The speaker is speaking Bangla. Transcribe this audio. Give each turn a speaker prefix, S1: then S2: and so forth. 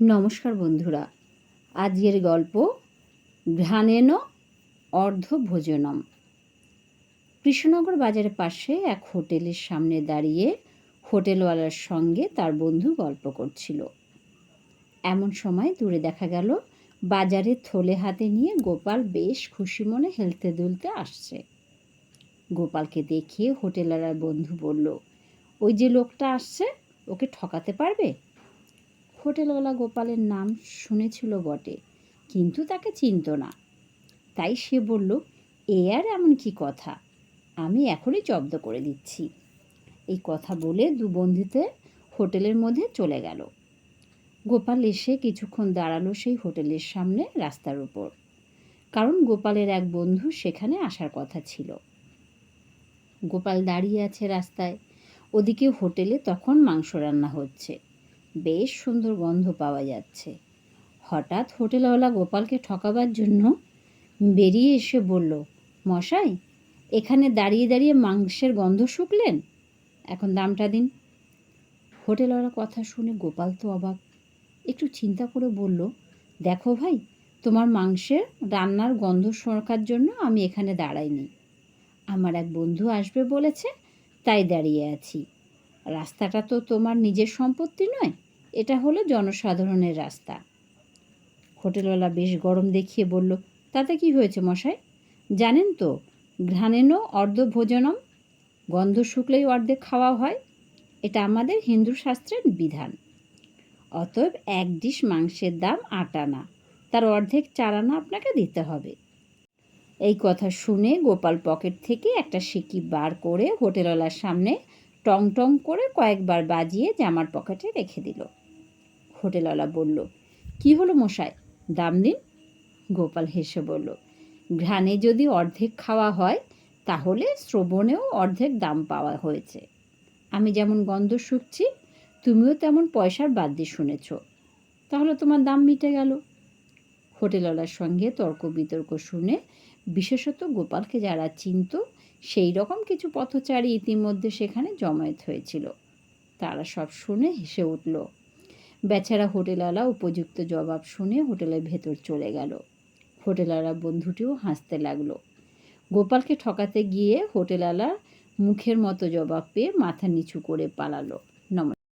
S1: নমস্কার বন্ধুরা। আজকের গল্প ঘ্রাণেন অর্ধ ভোজনম কৃষ্ণনগর বাজারের পাশে এক হোটেলের সামনে দাঁড়িয়ে হোটেলওয়ালার সঙ্গে তার বন্ধু গল্প করছিল। এমন সময় দূরে দেখা গেল, বাজারে থলে হাতে নিয়ে গোপাল বেশ খুশি মনে হেলতে দুলতে আসছে। গোপালকে দেখিয়ে হোটেলওয়ালার বন্ধু বলল, ওই যে লোকটা আসছে, ওকে ঠকাতে পারবে? হোটেলওয়ালা গোপালের নাম শুনেছিল বটে, কিন্তু তাকে চিনত না। তাই সে বলল, এ আর এমন কি কথা? আমি এখনই জব্দ করে দিচ্ছি। এই কথা বলে দু বন্ধুতে হোটেলের মধ্যে চলে গেল। গোপাল এসে কিছুক্ষণ দাঁড়াল সেই হোটেলের সামনে রাস্তার উপর। কারণ গোপালের এক বন্ধু সেখানে আসার কথা ছিল। গোপাল দাঁড়িয়ে আছে রাস্তায়। ওদিকে হোটেলে তখন মাংস রান্না হচ্ছে। বেশ সুন্দর গন্ধ পাওয়া যাচ্ছে। হঠাৎ হোটেলওয়ালা গোপালকে ঠকাবার জন্য বেরিয়ে এসে বলল, মশাই, এখানে দাঁড়িয়ে দাঁড়িয়ে মাংসের গন্ধ শুকলেন? এখন দামটা দিন। হোটেলওয়ালা কথা শুনে গোপাল তো অবাক। একটু চিন্তা করে বলল, দেখো ভাই, তোমার মাংসের রান্নার গন্ধ শোঁকার জন্য আমি এখানে দাঁড়াইনি। আমার এক বন্ধু আসবে বলেছে, তাই দাঁড়িয়ে আছি। রাস্তাটা তো তোমার নিজের সম্পত্তি নয়, এটা হলো জনসাধারণের রাস্তা। হোটেলওয়ালা বেশ গরম দেখিয়ে বলল, তাতে কি হয়েছে মশাই? জানেন তো, ঘ্রাণেনও অর্ধ ভোজনম গন্ধ শুকলেই অর্ধেক খাওয়া হয়। এটা আমাদের হিন্দু শাস্ত্রের বিধান। অতএব এক ডিশ মাংসের দাম আট আনা, তার অর্ধেক চার আনা আপনাকে দিতে হবে। এই কথা শুনে গোপাল পকেট থেকে একটা সিকি বার করে হোটেলওয়ালার সামনে টং টং করে কয়েকবার বাজিয়ে জামার পকেটে রেখে দিল। হোটেলওয়ালা বলল, কি হলো মশাই? দাম দিন? গোপাল হেসে বলল, ঘ্রাণে যদি অর্ধেক খাওয়া হয়, তাহলে শ্রবণেও অর্ধেক দাম পাওয়া হয়েছে। আমি যেমন গন্ধ শুকছি, তুমিও তেমন পয়সার বাদ দিয়ে শুনেছ। তাহলে তোমার দাম মিটে গেল? হোটেলওয়ালার সঙ্গে তর্ক বিতর্ক শুনে বিশেষত গোপালকে যারা চিনত সেই রকম কিছু পথচারী ইতিমধ্যে সেখানে জমায়েত হয়েছিল। তারা সব শুনে হেসে উঠল। বেচারা হোটেলওয়ালা উপযুক্ত জবাব শুনে হোটেলের ভেতর চলে গেল। হোটেলওয়ালা বন্ধুটিও হাসতে লাগল। গোপালকে ঠকাতে গিয়ে হোটেলওয়ালা মুখের মতো জবাব পেয়ে মাথা নিচু করে পালালো।